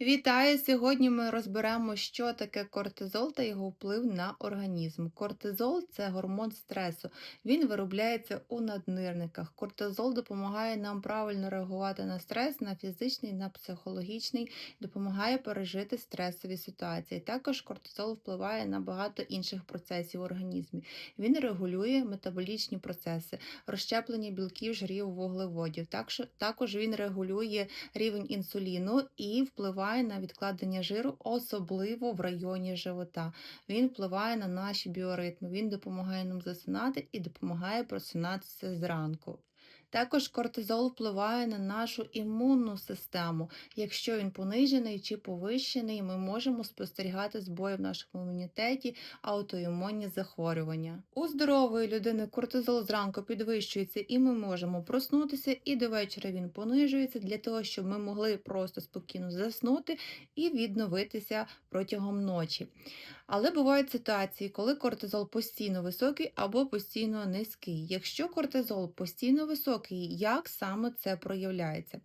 Вітаю! Сьогодні ми розберемо, що таке кортизол та його вплив на організм. Кортизол це гормон стресу. Він виробляється у наднирниках. Кортизол допомагає нам правильно реагувати на стрес, на фізичний, на психологічний, допомагає пережити стресові ситуації. Також кортизол впливає на багато інших процесів в організмі. Він регулює метаболічні процеси, розщеплення білків, жирів, вуглеводів. Також- він регулює рівень інсуліну і впливає на відкладення жиру, особливо в районі живота. Він впливає на наші біоритми, він допомагає нам засинати і допомагає просинатися зранку. Також кортизол впливає на нашу імунну систему. Якщо він понижений чи повищений, ми можемо спостерігати збої в нашому імунітеті, аутоімунні захворювання. У здорової людини кортизол зранку підвищується, і ми можемо проснутися, і до вечора він понижується для того, щоб ми могли просто спокійно заснути і відновитися протягом ночі. Але бувають ситуації, коли кортизол постійно високий або постійно низький. Якщо кортизол постійно високий, як саме це проявляється?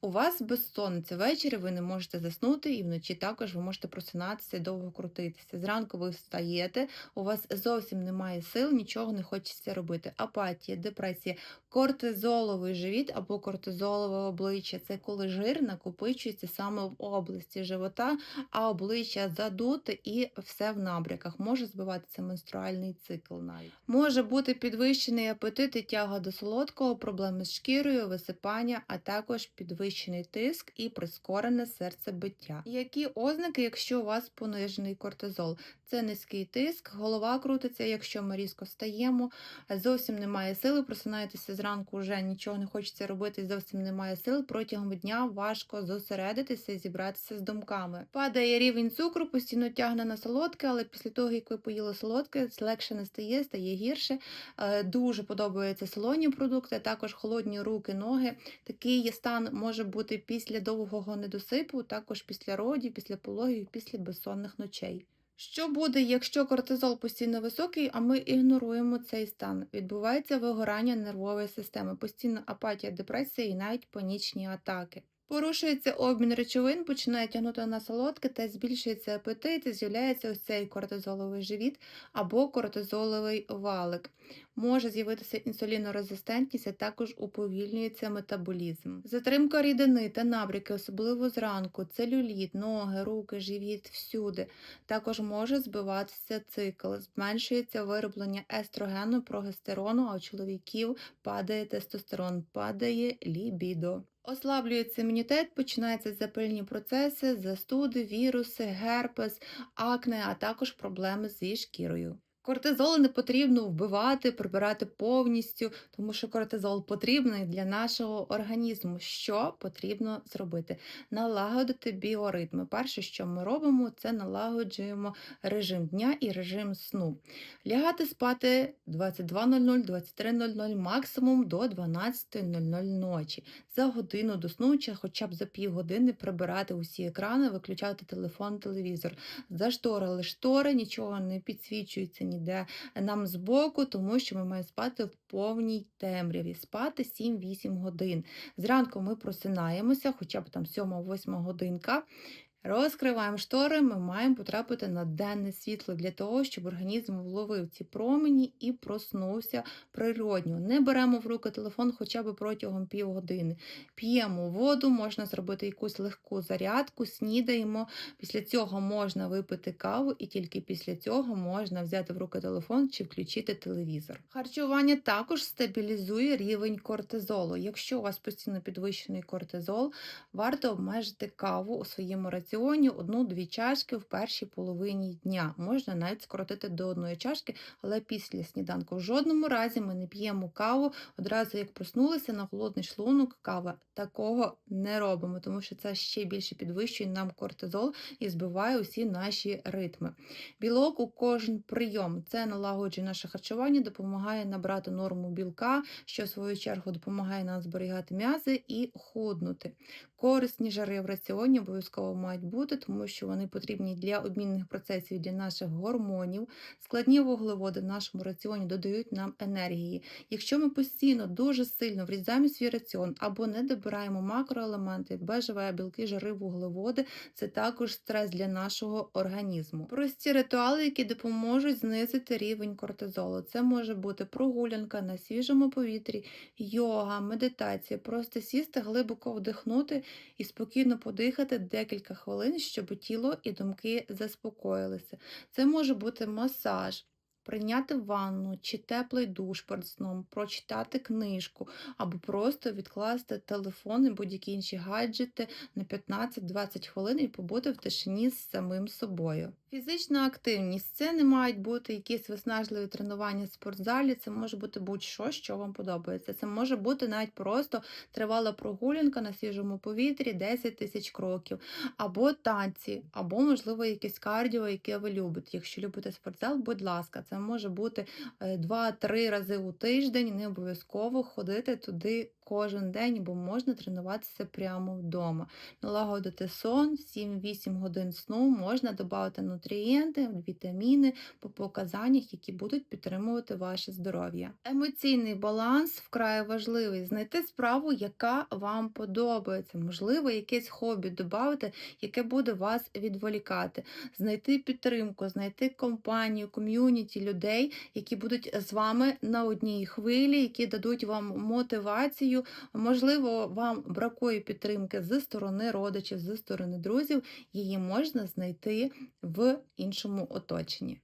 У вас безсонниця ввечері, ви не можете заснути, і вночі також ви можете просинатися і довго крутитися. Зранку ви встаєте, у вас зовсім немає сил, нічого не хочеться робити. Апатія, депресія, кортизоловий живіт або кортизолове обличчя це коли жир накопичується саме в області живота, а обличчя задуте і все в набряках. Може збиватися менструальний цикл навіть. Може бути підвищений апетит і тяга до солодкого, проблеми з шкірою, висипання, а також підвищений тиск і прискорене серцебиття. Які ознаки, якщо у вас понижений кортизол? Це низький тиск, голова крутиться, якщо ми різко встаємо, зовсім немає сили, просинаєтеся зранку, вже нічого не хочеться робити, зовсім немає сил. Протягом дня важко зосередитися і зібратися з думками. Падає рівень цукру, постійно тягне на солодке, але після того, як ви поїли солодке, легше не стає, стає гірше. Е, Дуже подобаються солоні продукти, також холодні руки, ноги. Такий стан може бути після довгого недосипу, також після родів, після пологів, після безсонних ночей. Що буде, якщо кортизол постійно високий, а ми ігноруємо цей стан? Відбувається вигорання нервової системи, постійна апатія, депресія і навіть панічні атаки. Порушується обмін речовин, починає тягнути на солодке та збільшується апетит, і з'являється ось цей кортизоловий живіт або кортизоловий валик. Може з'явитися інсулінорезистентність, а також уповільнюється метаболізм. Затримка рідини та набряки, особливо зранку, целюліт, ноги, руки, живіт, всюди. Також може збиватися цикл, зменшується вироблення естрогену, прогестерону, а у чоловіків падає тестостерон, падає лібідо. Ослаблюється імунітет, починаються запальні процеси, застуди, віруси, герпес, акне, а також проблеми зі шкірою. Кортизол не потрібно вбивати, прибирати повністю, тому що кортизол потрібний для нашого організму. Що потрібно зробити? Налагодити біоритми. Перше, що ми робимо, це налагоджуємо режим дня і режим сну. Лягати спати 22.00, 23.00, максимум до 12.00 ночі. За годину до сну, чи хоча б за півгодини прибирати усі екрани, виключати телефон, телевізор. Зашторили штори, нічого не підсвічується ніде нам збоку, тому що ми маємо спати в повній темряві, спати 7-8 годин. Зранку ми просинаємося, хоча б там 7-8 годинка. Розкриваємо штори, ми маємо потрапити на денне світло для того, щоб організм вловив ці промені і проснувся природньо. Не беремо в руки телефон хоча б протягом півгодини. П'ємо воду, можна зробити якусь легку зарядку, снідаємо. Після цього можна випити каву, і тільки після цього можна взяти в руки телефон чи включити телевізор. Харчування також стабілізує рівень кортизолу. Якщо у вас постійно підвищений кортизол, варто обмежити каву у своєму раціоні одну-дві чашки в першій половині дня. Можна навіть скоротити до одної чашки, але після сніданку. В жодному разі ми не п'ємо каву одразу, як проснулися на холодний шлунок кава. Такого не робимо, тому що це ще більше підвищує нам кортизол і збиває усі наші ритми. Білок у кожен прийом це налагоджує наше харчування, допомагає набрати норму білка, що в свою чергу допомагає нам зберігати м'язи і худнути. Корисні жири в раціоні обов'язково мають бути, тому що вони потрібні для обмінних процесів, для наших гормонів. Складні вуглеводи в нашому раціоні додають нам енергії. Якщо ми постійно дуже сильно врізаємо свій раціон або не добираємо макроелементи, БЖВ, білки, жири, вуглеводи, це також стрес для нашого організму. Прості ритуали, які допоможуть знизити рівень кортизолу. Це може бути прогулянка на свіжому повітрі, йога, медитація, просто сісти, глибоко вдихнути і спокійно подихати декілька хвилин, щоб тіло і думки заспокоїлися. Це може бути масаж. Прийняти ванну чи теплий душ перед сном, прочитати книжку або просто відкласти телефон і будь-які інші гаджети на 15-20 хвилин і побути в тишині з самим собою. Фізична активність це не мають бути якісь виснажливі тренування в спортзалі, це може бути будь-що, що вам подобається. Це може бути навіть просто тривала прогулянка на свіжому повітрі 10 тисяч кроків, або танці, або, можливо, якесь кардіо, яке ви любите. Якщо любите спортзал, будь ласка, це може бути 2-3 рази у тиждень, не обов'язково ходити туди кожен день, бо можна тренуватися прямо вдома. Налагодити сон, 7-8 годин сну, можна додати нутрієнти, вітаміни по показаннях, які будуть підтримувати ваше здоров'я. Емоційний баланс вкрай важливий. Знайти справу, яка вам подобається. Можливо, якесь хобі додати, яке буде вас відволікати. Знайти підтримку, знайти компанію, ком'юніті людей, які будуть з вами на одній хвилі, які дадуть вам мотивацію. Можливо, вам бракує підтримки зі сторони родичів, зі сторони друзів. Її можна знайти в іншому оточенні.